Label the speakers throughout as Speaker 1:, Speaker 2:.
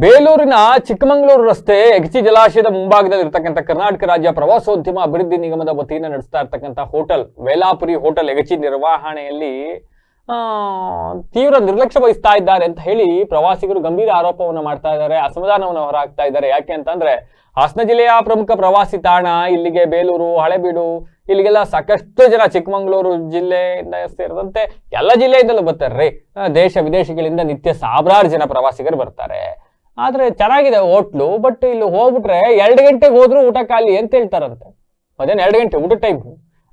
Speaker 1: ಬೇಲೂರಿನ ಚಿಕ್ಕಮಗಳೂರು ರಸ್ತೆ ಎಗ್ಚಿ ಜಲಾಶಯದ ಮುಂಭಾಗದಲ್ಲಿ ಇರತಕ್ಕಂಥ ಕರ್ನಾಟಕ ರಾಜ್ಯ ಪ್ರವಾಸೋದ್ಯಮ ಅಭಿವೃದ್ಧಿ ನಿಗಮದ ವತಿಯಿಂದ ನಡೆಸ್ತಾ ಇರ್ತಕ್ಕಂಥ ಹೋಟೆಲ್, ವೇಲಾಪುರಿ ಹೋಟೆಲ್ ಎಗಚಿ ನಿರ್ವಹಣೆಯಲ್ಲಿ ತೀವ್ರ ನಿರ್ಲಕ್ಷ್ಯ ವಹಿಸ್ತಾ ಇದ್ದಾರೆ ಅಂತ ಹೇಳಿ ಪ್ರವಾಸಿಗರು ಗಂಭೀರ ಆರೋಪವನ್ನು ಮಾಡ್ತಾ ಇದ್ದಾರೆ, ಅಸಮಾಧಾನವನ್ನು ಹೊರಹಾಕ್ತಾ ಇದ್ದಾರೆ. ಯಾಕೆ ಅಂತಂದ್ರೆ ಹಾಸನ ಜಿಲ್ಲೆಯ ಪ್ರಮುಖ ಪ್ರವಾಸಿ ತಾಣ, ಇಲ್ಲಿಗೆ ಬೇಲೂರು, ಹಳೆಬೀಡು, ಇಲ್ಲಿಗೆಲ್ಲ ಸಾಕಷ್ಟು ಜನ ಚಿಕ್ಕಮಗಳೂರು ಜಿಲ್ಲೆಯಿಂದ ಸೇರಿದಂತೆ ಎಲ್ಲ ಜಿಲ್ಲೆಯಿಂದಲೂ ಬರ್ತಾರೆ ದೇಶ ವಿದೇಶಗಳಿಂದ ನಿತ್ಯ ಸಾವಿರಾರು ಜನ ಪ್ರವಾಸಿಗರು ಬರ್ತಾರೆ. ಆದ್ರೆ ಚೆನ್ನಾಗಿದೆ ಹೋಟ್ಲು ಬಟ್ ಇಲ್ಲಿ ಹೋಗ್ಬಿಟ್ರೆ ಎರಡು ಗಂಟೆಗೆ ಹೋದ್ರು ಊಟ ಖಾಲಿ ಅಂತ ಹೇಳ್ತಾರಂತೆ. ಅದೇನು ಎರಡು ಗಂಟೆ ಊಟ ಟೈಮ್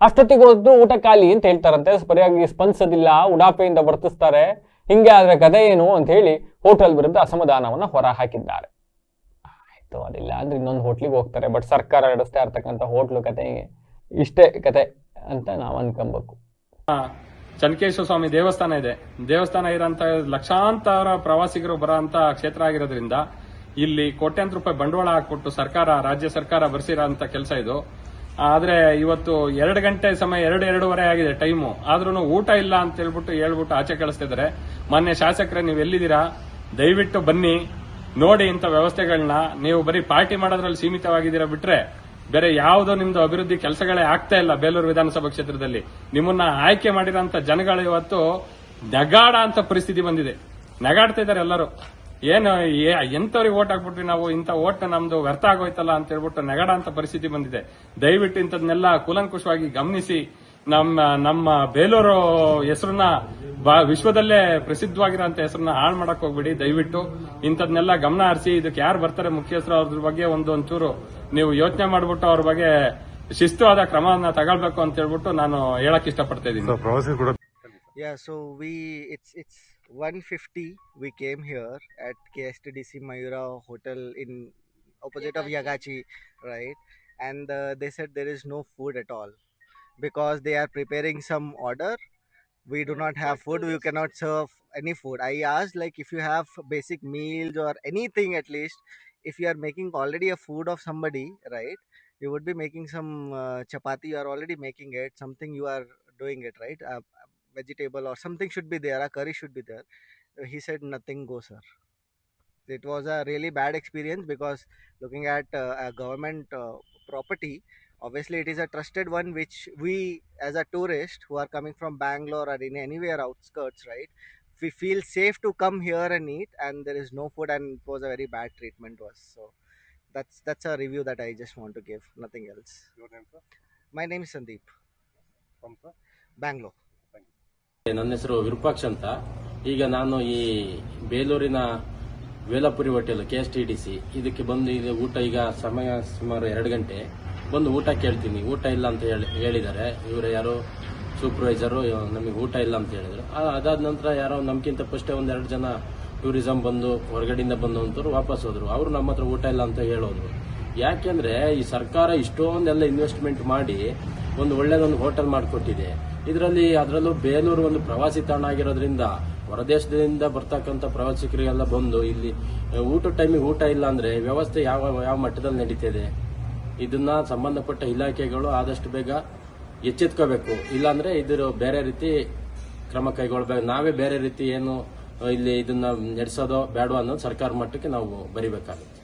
Speaker 1: ಅಷ್ಟೊತ್ತಿಗೆ ಹೋದ್ರು ಊಟ ಖಾಲಿ ಅಂತ ಹೇಳ್ತಾರಂತೆ. ಸರಿಯಾಗಿ ಸ್ಪಂದಿಸೋದಿಲ್ಲ ಉಡಾಪೆಯಿಂದ ವರ್ತಿಸ್ತಾರೆ. ಹಿಂಗೆ ಆದ್ರೆ ಕಥೆ ಏನು ಅಂತ ಹೇಳಿ ಹೋಟೆಲ್ ವಿರುದ್ಧ ಅಸಮಾಧಾನವನ್ನು ಹೊರ ಹಾಕಿದ್ದಾರೆ ಆಯ್ತು, ಅದಿಲ್ಲ ಅಂದ್ರೆ ಇನ್ನೊಂದು ಹೋಟ್ಲಿಗೆ ಹೋಗ್ತಾರೆ ಬಟ್ ಸರ್ಕಾರ ನಡೆಸ್ತಾ ಇರ್ತಕ್ಕಂಥ ಹೋಟ್ಲು ಕತೆ ಇಷ್ಟೇ ಕತೆ ಅಂತ ನಾವು ಅನ್ಕೊಬೇಕು.
Speaker 2: ಚನ್ಕೇಶ್ವರ ಸ್ವಾಮಿ ದೇವಸ್ಥಾನ ಇದೆ. ದೇವಸ್ಥಾನ ಇರೋಂತ ಲಕ್ಷಾಂತರ ಪ್ರವಾಸಿಗರು ಬರೋಂತ ಕ್ಷೇತ್ರ ಆಗಿರೋದ್ರಿಂದ ಇಲ್ಲಿ ಕೋಟ್ಯಾಂತರ ರೂಪಾಯಿ ಬಂಡವಾಳ ಹಾಕ್ಬಿಟ್ಟು ಸರ್ಕಾರ, ರಾಜ್ಯ ಸರ್ಕಾರ ಬರ್ಸಿರೋಂತ ಕೆಲಸ ಇದು. ಆದ್ರೆ ಇವತ್ತು ಎರಡು ಗಂಟೆ ಸಮಯ, ಎರಡು, ಎರಡೂವರೆ ಆಗಿದೆ ಟೈಮು. ಆದ್ರೂ ಊಟ ಇಲ್ಲ ಅಂತ ಹೇಳ್ಬಿಟ್ಟು ಹೇಳ್ಬಿಟ್ಟು ಆಚೆ ಕಳಿಸ್ತಿದ್ದಾರೆ. ಮೊನ್ನೆ ಶಾಸಕರೇ, ನೀವು ಎಲ್ಲಿದ್ದೀರಾ? ದಯವಿಟ್ಟು ಬನ್ನಿ. ನೋಡಿ ಇಂಥ ವ್ಯವಸ್ಥೆಗಳನ್ನ ನೀವು ಬರೀ ಪಾರ್ಟಿ ಮಾಡೋದ್ರಲ್ಲಿ ಸೀಮಿತವಾಗಿದ್ದೀರಾ ಬಿಟ್ರೆ? ಬೇರೆ ಯಾವುದೋ ನಿಮ್ದು ಅಭಿವೃದ್ಧಿ ಕೆಲಸಗಳೇ ಆಗ್ತಾ ಇಲ್ಲ ಬೇಲೂರು ವಿಧಾನಸಭಾ ಕ್ಷೇತ್ರದಲ್ಲಿ. ನಿಮ್ಮನ್ನ ಆಯ್ಕೆ ಮಾಡಿರೋಂತ ಜನಗಳು ಇವತ್ತು ನಗಾಡ ಅಂತ ಪರಿಸ್ಥಿತಿ ಬಂದಿದೆ. ನಗಾಡ್ತಾ ಇದ್ದಾರೆ ಎಲ್ಲರೂ. ಏನು ಎಂತವ್ರಿಗೆ ಓಟ್ ಹಾಕ್ಬಿಟ್ವಿ ನಾವು, ಇಂಥ ಓಟ್ ನಮ್ದು ವ್ಯರ್ಥ ಆಗೋಯ್ತಲ್ಲ ಅಂತ ಹೇಳ್ಬಿಟ್ಟು ನಗಾಡ ಅಂತ ಪರಿಸ್ಥಿತಿ ಬಂದಿದೆ. ದಯವಿಟ್ಟು ಇಂಥದ್ನೆಲ್ಲ ಕೂಲಂಕುಷವಾಗಿ ಗಮನಿಸಿ. ನಮ್ಮ ನಮ್ಮ ಬೇಲೂರು ಹೆಸರನ್ನ ವಿಶ್ವದಲ್ಲೇ ಪ್ರಸಿದ್ಧವಾಗಿರುವಂತ ಹೆಸರನ್ನ ಹಾಳು ಮಾಡಕ್ ಹೋಗ್ಬೇಡಿ ದಯವಿಟ್ಟು ಇಂಥದ್ನೆಲ್ಲ ಗಮನ ಹರಿಸಿ ಇದಕ್ಕೆ ಯಾರು ಬರ್ತಾರೆ ಮುಖ್ಯಸ್ಥರು ಅವ್ರ ಬಗ್ಗೆ ಒಂದು ಒಂಚೂರು ನೀವು ಯೋಚನೆ ಮಾಡ್ಬಿಟ್ಟು ಅವ್ರ ಬಗ್ಗೆ ಶಿಸ್ತುವಾದ ಕ್ರಮವನ್ನ ತಗೊಳ್ಬೇಕು ಅಂತ ಹೇಳ್ಬಿಟ್ಟು ನಾನು ಹೇಳಕ್ ಇಷ್ಟಪಡ್ತಾ ಇದ್ದೀನಿ
Speaker 3: ಸೊ ಪ್ರವಾಸಿ ಕೂಡ
Speaker 4: Yeah, so we it's it's 150. We came here at KSTDC Mayura Hotel in opposite of Yagachi, right? And uh, they said there is no food at all because they are preparing some order. We do not have food. We cannot serve any food. I asked like if you have basic meals or anything at least. If you are making already a food of somebody, right? You would be making some uh, chapati. You are already making it. Something you are doing it, right? Uh, vegetable or something should be there a curry should be there he said nothing go sir it was a really bad experience because looking at uh, a government uh, property obviously it is a trusted one which we as a tourist who are coming from bangalore or in anywhere outskirts right we feel safe to come here and eat and there is no food and it was a very bad treatment to us so that's that's a review that i just want to give nothing else
Speaker 3: your name sir
Speaker 4: my name is sandeep
Speaker 3: from sir
Speaker 4: bangalore
Speaker 5: ನನ್ನ ಹೆಸರು ವಿರೂಪಾಕ್ಷ ಅಂತ ಈಗ ನಾನು ಈ ಬೇಲೂರಿನ Velapuri hotel K S T D C ಇದಕ್ಕೆ ಬಂದು ಇದು ಊಟ ಈಗ ಸಮಯ ಸುಮಾರು ಎರಡು ಗಂಟೆ ಬಂದು ಊಟ ಕೇಳ್ತೀನಿ. ಊಟ ಇಲ್ಲ ಅಂತ ಹೇಳಿ, ಹೇಳಿದ್ದಾರೆ. ಇವರು ಯಾರೋ ಸೂಪರ್ವೈಸರು ನಮಗೆ ಊಟ ಇಲ್ಲ ಅಂತ ಹೇಳಿದ್ರು. ಅದಾದ ನಂತರ ಯಾರೋ ನಮ್ಗಿಂತ ಫಸ್ಟೇ ಒಂದೆರಡು ಜನ ಟೂರಿಸಂ ಬಂದು, ಹೊರಗಡೆಯಿಂದ ಬಂದಂತವ್ರು ವಾಪಸ್ ಹೋದರು. ಅವರು ನಮ್ಮ ಹತ್ರ ಊಟ ಇಲ್ಲ ಅಂತ ಹೇಳೋದು ಯಾಕೆಂದರೆ ಈ ಸರ್ಕಾರ ಇಷ್ಟೊಂದೆಲ್ಲ ಇನ್ವೆಸ್ಟ್ಮೆಂಟ್ ಮಾಡಿ ಒಂದು ಒಳ್ಳೆಯದೊಂದು ಹೋಟೆಲ್ ಮಾಡಿಕೊಟ್ಟಿದೆ. ಇದರಲ್ಲಿ, ಅದರಲ್ಲೂ ಬೇಲೂರು ಒಂದು ಪ್ರವಾಸಿ ತಾಣ ಆಗಿರೋದ್ರಿಂದ, ಹೊರದೇಶದಿಂದ ಬರ್ತಕ್ಕಂಥ ಪ್ರವಾಸಿಗರಿಗೆಲ್ಲ ಬಂದು ಇಲ್ಲಿ, ಊಟದ ಟೈಮಿಗೆ ಊಟ ಇಲ್ಲ ಅಂದರೆ ವ್ಯವಸ್ಥೆ ಯಾವ ಯಾವ ಮಟ್ಟದಲ್ಲಿ ನಡೀತಿದೆ ಇದನ್ನ ಸಂಬಂಧಪಟ್ಟ ಇಲಾಖೆಗಳು ಆದಷ್ಟು ಬೇಗ ಎಚ್ಚೆತ್ಕೋಬೇಕು. ಇಲ್ಲಾಂದ್ರೆ ಇದ್ರ ಬೇರೆ ರೀತಿ ಕ್ರಮ ಕೈಗೊಳ್ಬೇಕು. ನಾವೇ ಬೇರೆ ರೀತಿ ಏನು, ಇಲ್ಲಿ ಇದನ್ನ ನಡೆಸೋದೋ ಬೇಡೋ ಅನ್ನೋದು ಸರ್ಕಾರ ಮಟ್ಟಕ್ಕೆ ನಾವು ಬರಿಬೇಕಾಗುತ್ತೆ.